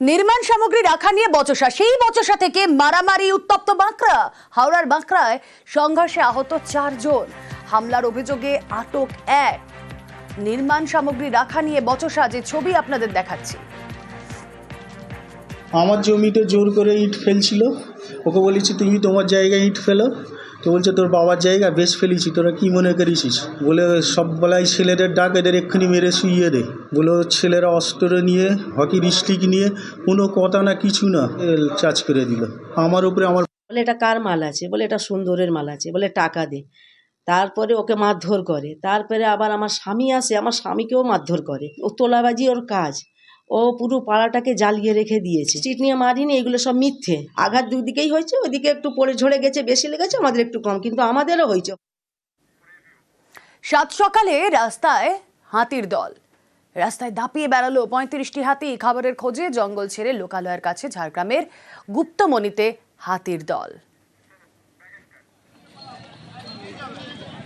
নির্মাণ সামগ্রী রাখা নিয়ে বচসা। সেই বচসা থেকে মারামারি উত্তপ্ত বাঁকড়া। হাওড়ার বাঁকড়ায় সংঘর্ষে আহত চারজন। হামলার অভিযোগে আটক এক। নির্মাণ সামগ্রী রাখা নিয়ে বচসা যে ছবি আপনাদের দেখাচ্ছি। আমার জমিতে জোর করে ইট ফেলছিল। ওকে বলেছি, তুমি তোমার জায়গায় ইট ফেলো। তো বলছে, তোর বাবার জায়গা বেশ ফেলেছি, তোরা কি মনে করেছিস বলে, সব বেলায় ছেলেদের ডাক, এদের এক্ষুনি মেরে শুইয়ে দে। বলে, ছেলেরা অস্ত্র নিয়ে হকির স্টিক নিয়ে, কোনো কথা না কিছু না চার্জ করে দিল। আমার উপরে আমার বলে, এটা কার মাল আছে? বলে, এটা সুন্দরের মাল আছে। বলে, টাকা দে। তারপরে ওকে মারধর করে। তারপরে আবার আমার স্বামী আসে, আমার স্বামীকেও মারধর করে। ও তোলাবাজি ওর কাজ। ও পুরো পাড়াটাকে জ্বালিয়ে রেখে দিয়েছে। চিট নিয়ে মারিনি, এগুলো সব মিথ্যে। আঘাত দুদিকেই হয়েছে, ওদিকে একটু পড়ে ঝরে গেছে, বেশি লেগেছে, আমাদের একটু কম, কিন্তু আমাদেরও হয়েছে। সাত সকালে রাস্তায় হাতির দল। রাস্তায় দাপিয়ে বেড়ালো পঁয়ত্রিশটি হাতি। খাবারের খোঁজে জঙ্গল ছেড়ে লোকালয়ের কাছে ঝাড়গ্রামের গুপ্তমণিতে হাতির দল।